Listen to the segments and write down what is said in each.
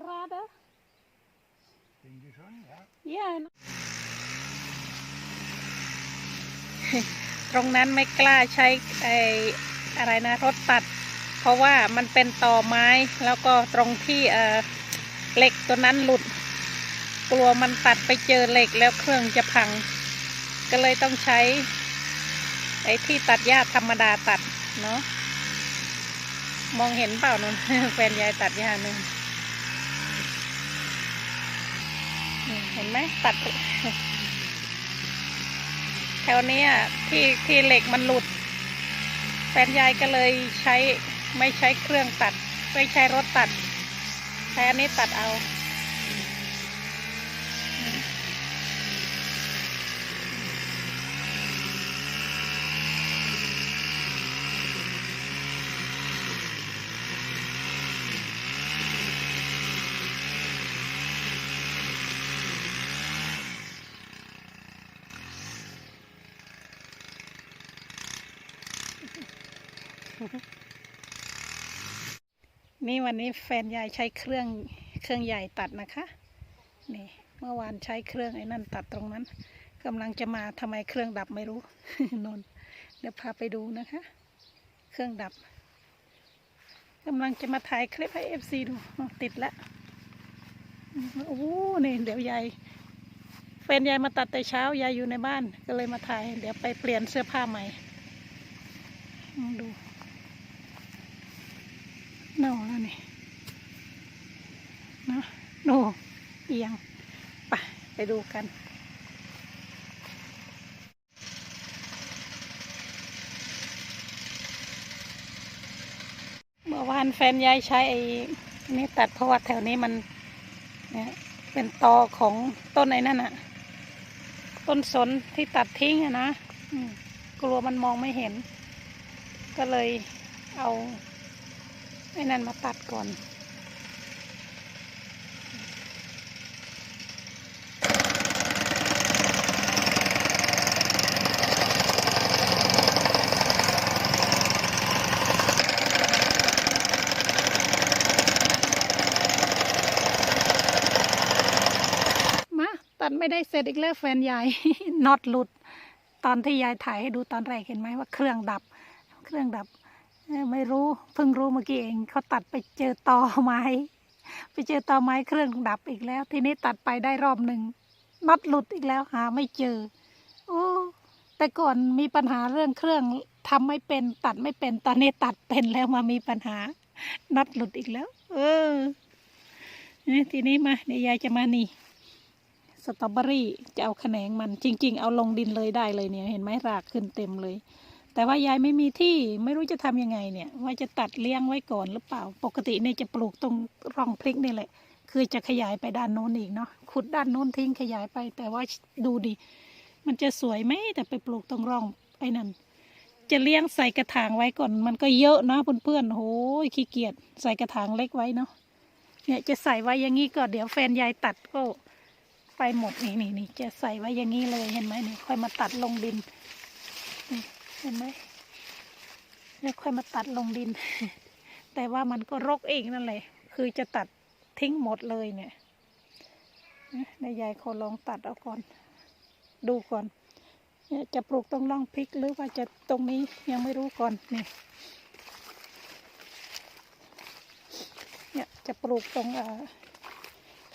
gerade? Denke schon, ja. Ja. ตรงนั้นไม่กล้าใช้ไออะไรนะรถตัด เพราะว่ามันเป็นต่อไม้แล้วก็ตรงที่เออเหล็กตัวนั้นหลุด กลัวมันตัดไปเจอเหล็กแล้วเครื่องจะพัง ก็เลยต้องใช้ ไอ้ที่ตัดหญ้าธรรมดาตัดเนาะมองเห็นเปล่านุ่นแฟนยายตัดหญ้านุ่นนี่ เห็นไหมตัด แถวเนี้ยที่ที่เหล็กมันหลุด แฟนยายก็เลยใช้ไม่ใช้เครื่องตัด ไม่ใช้รถตัดใช้อันนี้ตัดเอา นี่วันนี้แฟนยายใช้เครื่องเครื่องใหญ่ตัดนะคะ นี่เมื่อวานใช้เครื่องไอ้นั่นตัดตรงนั้นกำลังจะมาทำไมเครื่องดับไม่รู้นนเดี๋ยวพาไปดูนะคะ เครื่องดับกำลังจะมาถ่ายคลิปให้เอฟซีดูติดแล้วโอ้โหนี่เดี๋ยวยายแฟนยายมาตัดแต่เช้ายายอยู่ในบ้านก็เลยมาถ่าย เดี๋ยวไปเปลี่ยนเสื้อผ้าใหม่อืมดู เน่าแล้วนี่เนาะโน่เอียงไปไป ดูกัน เมื่อวานแฟนยายใช้ไอ้นี่ตัดเพราะว่าแถวนี้มันเนี่ยเป็นตอของต้นไอ้นั่นอะต้นสนที่ตัดทิ้งอะนะกลัวมันมองไม่เห็น ก็เลยเอาไอ้นั่นมาตัดก่อน มาตัด ไม่ได้เสร็จอีกแล้วแฟนยายน็อตหลุด ตอนที่ยายถ่ายให้ดูตอนแรกเห็นไหมว่าเครื่องดับ เครื่องดับไม่รู้เพิ่งรู้เมื่อกี้เองเขาตัดไปเจอตอไม้ ไปเจอตอไม้เครื่องดับอีกแล้ว ทีนี้ตัดไปได้รอบหนึ่งน็อตหลุดอีกแล้วหาไม่เจอ โอ้แต่ก่อนมีปัญหาเรื่องเครื่องทำไม่เป็น ตัดไม่เป็นตอนนี้ตัดเป็นแล้วมามีปัญหาน็อตหลุดอีกแล้ว เออทีนี้มาเดี๋ยวยายจะมานี่ สตรอเบอรี่จะเอาแขนงมันจริง ๆ เอาลงดินเลยได้เลยเนี่ยเห็นไหมรากขึ้นเต็มเลย แต่ว่ายายไม่มีที่ไม่รู้จะทำยังไงเนี่ย ว่าจะตัดเลี้ยงไว้ก่อนหรือเปล่า ปกติเนี่ยจะปลูกตรงร่องพริกนี่แหละ คือจะขยายไปด้านโน้นอีกเนาะขุดด้านโน้นทิ้งขยายไป แต่ว่าดูดิมันจะสวยไหมแต่ไปปลูกตรงร่องไอ้นั่นจะเลี้ยงใส่กระถางไว้ก่อนมันก็เยอะนะเพื่อนๆโอ้ยขี้เกียจใส่กระถางเล็กไว้เนาะเนี่ยจะใส่ไว้อย่างนี้ก็เดี๋ยวแฟนยายตัดก็ ไปหมดนี่นี่นี่จะใส่ไว้อย่างนี้เลยเห็นไหมนี่ค่อยมาตัดลงดินนี่เห็นไหมแล้วค่อยมาตัดลงดิน แต่ว่ามันก็รกเองนั่นแหละ คือจะตัดทิ้งหมดเลยเนี่ยนายยายขอลองตัดเอาก่อน ดูก่อนเนี่ยจะปลูกตรงร่องพริกหรือว่าจะตรงนี้ยังไม่รู้ก่อนนี่เนี่ยจะปลูกตรง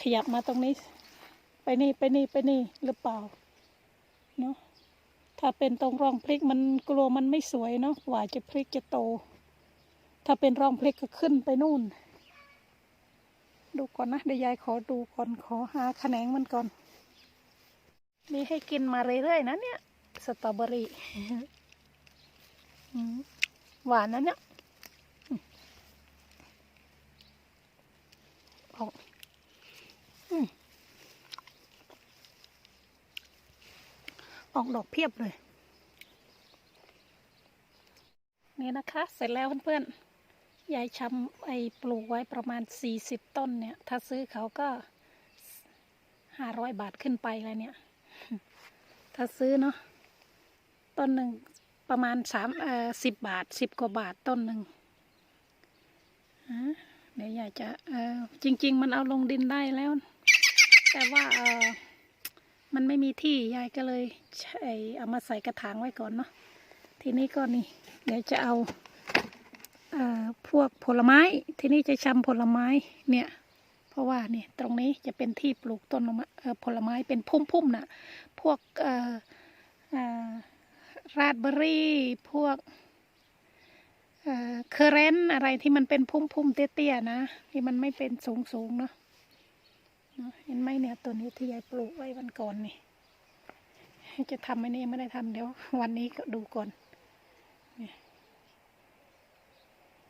ขยับมาตรงนี้ ไปนี่ไปนี่ไปนี่หรือเปล่าเนาะถ้าเป็นตรงร่องพริกมันกลัวมันไม่สวยเนาะกว่าจะพริกจะโต ถ้าเป็นร่องพริกก็ขึ้นไปนู่น ดูก่อนนะเดี๋ยวยายขอดูก่อนขอหาแขนงมันก่อน มีให้กินมาเรื่อยๆนะเนี่ยสตรอเบอรี่หวานนะเนี่ยอออกอืม ออกดอกเพียบเลย นี่นะคะ เสร็จแล้วเพื่อนๆ ยายชำไอ้ปลูกไว้ประมาณสี่สิบต้นเนี่ย ถ้าซื้อเขาก็ห้าร้อยบาทขึ้นไปเลยเนี่ย ถ้าซื้อเนาะ ต้นหนึ่งประมาณสามเอ่อสิบบาทสิบกว่าบาทต้นหนึ่งอะเดี๋ยวอยายจะเออจริง ๆ มันเอาลงดินได้แล้ว แต่ว่าเออ มันไม่มีที่ยายก็เลยใช้เอามาใส่กระถางไว้ก่อนเนาะทีนี้ก็นี่เดี๋ยวจะเอาเอ่อพวกผลไม้ทีนี้จะชำผลไม้เนี่ย เพราะว่าเนี่ยตรงนี้จะเป็นที่ปลูกต้นผลไม้เป็นพุ่มๆน่ะพวกเอ่อราสเบอร์รี่พวกเคอร์เรนอะไรที่มันเป็นพุ่มๆเตี้ยๆนะที่มันไม่เป็นสูงๆเนาะ เอ็นไหมเนี่ยตัวนี้ที่ยายปลูกไว้วันก่อนนี่จะทำไหมนี่ไม่ได้ทำเดี๋ยว วันนี้ก็ดูก่อน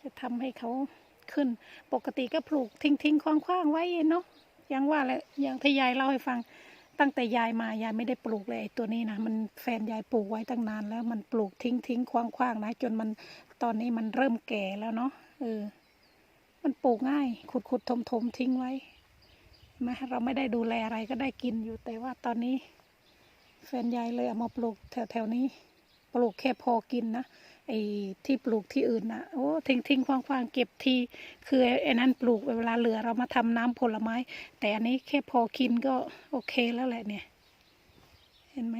จะทำให้เขาขึ้น ปกติก็ปลูกทิ้งทิ้งคว้างคว้างๆไว้เนาะยังว่าแหละอย่างที่ยายเล่าให้ฟัง ตั้งแต่ยายมายายไม่ได้ปลูกเลยไอ้ตัวนี้นะมันแฟนยายปลูกไว้ตั้งนานแล้วมันปลูกทิ้งทิ้งคว้างคว้างๆนะจนมันตอนนี้มันเริ่มแก่แล้วเนาะเออมันปลูกง่ายขุดขุดถมถมทิ้งไว้ นไหมเราไม่ได้ดูแลอะไรก็ได้กินอยู่แต่ว่าตอนนี้ แฟนยายเลยเอามาปลูกแถวแถวๆนี้ ปลูกแค่พอกินนะไอ้ที่ปลูกที่อื่นนะโอ้ทิ้งทิ้งควางควางๆเก็บทีคือไอ้นั้นปลูกเวลาเหลือเรามาทำน้ำผลไม้ แต่อันนี้แค่พอกินก็โอเคแล้วแหละเนี่ย เห็นไหม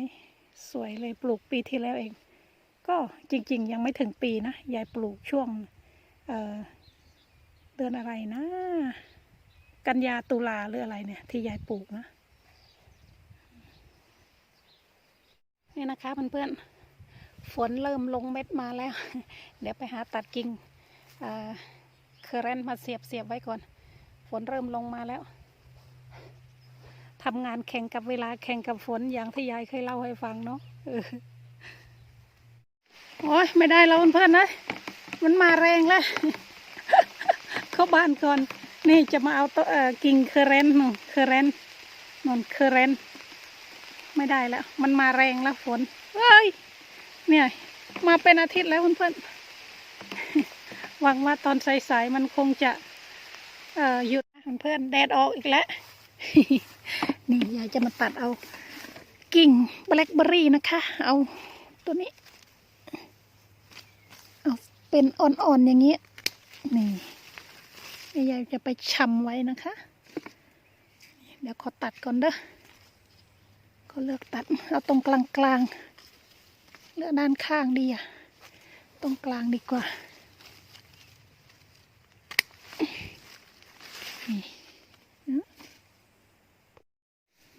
สวยเลยปลูกปีที่แล้วเอง ก็จริง ๆ ยังไม่ถึงปีนะยายปลูกช่วงเเดือนอะไรนะ กันยาตุลาหรืออะไรเนี่ย ที่ยายปลูกนะนี่นะคะเพื่อนๆฝนเริ่มลงเม็ดมาแล้ว เดี๋ยวไปหาตัดกิ่งเคอร์เรนมาเสียบเสียบไว้ก่อน ฝนเริ่มลงมาแล้วทำงานแข่งกับเวลาแข่งกับฝนอย่างที่ยายเคยเล่าให้ฟังเนาะโอ้ยไม่ได้แล้วเพื่อนๆนะ มันมาแรงแล้ว เข้าบ้านก่อน นี่จะมาเอาตัวเออกิ่งเคเรนนู่นเคเรนนนเคเรนไม่ได้แล้ว มันมาแรงแล้วฝนเฮ้ยเนี่ย มาเป็นอาทิตย์แล้วเพื่อนๆหวังว่าตอนสายๆมันคงจะเออหยุดนะเพื่อนๆแดดออกอีกแล้ว นี่ยายจะมาตัดเอากิ่งแบล็คเบอร์รี่นะคะ เอาตัวนี้ เอาเป็นอ่อนๆอย่างนี้ นี่ยายจะไปชำไว้นะคะ เดี๋ยวขอตัดก่อนเด้อก็เลือกตัดเอาตรงกลางกลางๆเลือกด้านข้างดีอะตรงกลางดีกว่านี่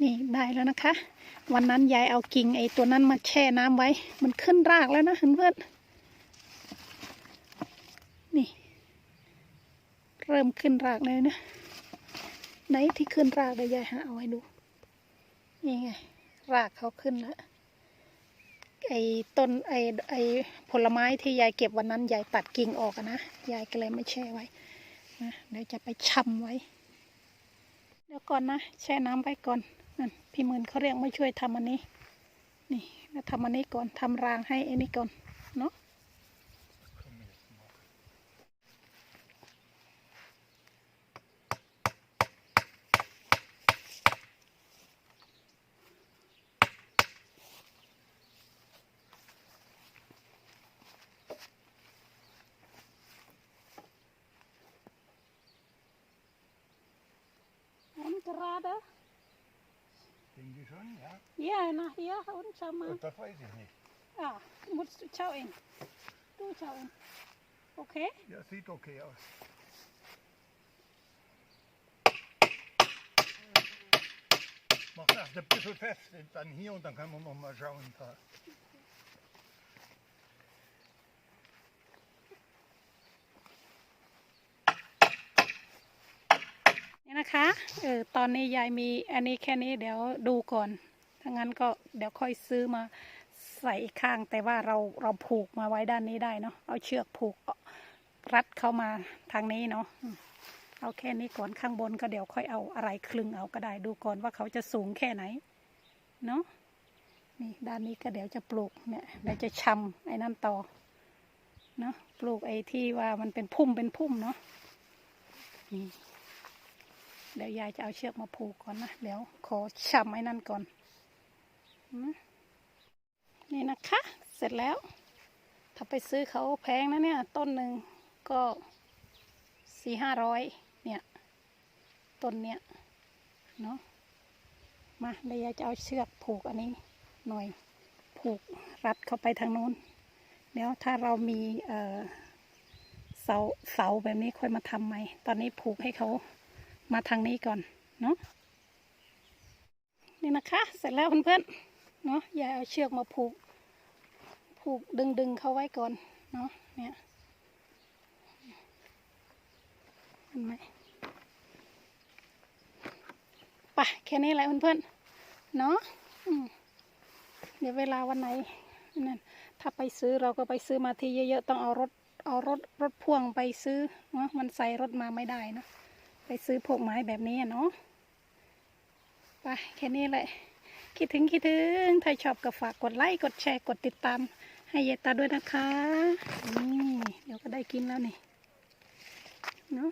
นี่ได้แล้วนะคะ วันนั้นยายเอากิ่งไอ้ตัวนั้นมาแช่น้ำไว้ มันขึ้นรากแล้วนะเพื่อนๆนี่ เริ่มขึ้นรากเลยนะไหนที่ขึ้นรากเดี๋ยวยายหาเอาไว้ดูนี่ไง รากเขาขึ้นแล้วไอ้ต้นไอ้ไอ้ผลไม้ที่ยายเก็บวันนั้นยายตัดกิ่งออกนะยายก็เลยไม่แช่ไว้นะเดี๋ยวจะไปชำไว้ เดี๋ยวก่อนนะแช่น้ำไว้ก่อนนั่นพี่หมื่นเขาเรียกมาช่วยทำอันนี้ นี่แล้วทำอันนี้ก่อนทำรางให้อ้นี่ก่อนเนาะ Komm jetzt mal. มันกระดา Denke schon, ja. เย่นะเย่อุ่นชามา Und das weiß ich nicht. อะมุดเช่าเองดูเช่าเองโอเค Ja, sieht okay aus. Mach erst ein bisschen fest, dann hier und dann können wir noch mal schauen. Da. นะคะเออตอนนี้ยายมีอันนี้แค่นี้เดี๋ยวดูก่อนถ้างั้นก็เดี๋ยวค่อยซื้อมาใส่อีกข้าง แต่ว่าเราเราผูกมาไว้ด้านนี้ได้เนาะเอาเชือกผูกรัดเข้ามาทางนี้เนาะเอาแค่นี้ก่อนข้างบนก็เดี๋ยวค่อยเอาอะไรคลึงเอาก็ได้ดูก่อนว่าเขาจะสูงแค่ไหนเนาะนี่ด้านนี้ก็เดี๋ยวจะปลูกเนี่ยเดี๋ยวจะชำไอ้นั่นต่อเนาะปลูกไอ้ที่ว่ามันเป็นพุ่มเป็นพุ่มเนาะนี่ เดี๋ยวยายจะเอาเชือกมาผูกก่อนนะ เดี๋ยวขอชำไอ้นั่นก่อนนะนี่นะคะ เสร็จแล้ว ถ้าไปซื้อเขาแพงนะเนี่ย ต้นหนึ่งก็สี่ห้าร้อยเนี่ย ต้นเนี้ยเนาะมาเลยวยายจะเอาเชือกผูกอันนี้หน่อยผูกรัดเข้าไปทางโน้นเดี๋ยวถ้าเรามีเอ่อเสาเสาแบบนี้ค่อยมาทำใหม่ ตอนนี้ผูกให้เขา มาทางนี้ก่อนเนาะนี่นะคะ เสร็จแล้วเพื่อนๆเนาะยายเอาเชือกมาผูก ผูกดึงดึงๆเขาไว้ก่อนเนาะเนี่ยเห็นไหมปะแค่นี้แหละเพื่อนๆเนาะเดี๋ยวเวลาวันไหนนั่นถ้าไปซื้อเราก็ไปซื้อมาทีเยอะๆต้องเอารถเอารถรถพ่วงไปซื้อเนาะมันใส่รถมาไม่ได้นะ ไปซื้อพวกไม้แบบนี้อะเนาะไปแค่นี้แหละคิดถึงคิดถึงถ้าชอบก็ฝากกดไลค์กดแชร์กดติดตาม ให้เยตาด้วยนะคะนี่เดี๋ยวก็ได้กินแล้วนี่เนาะ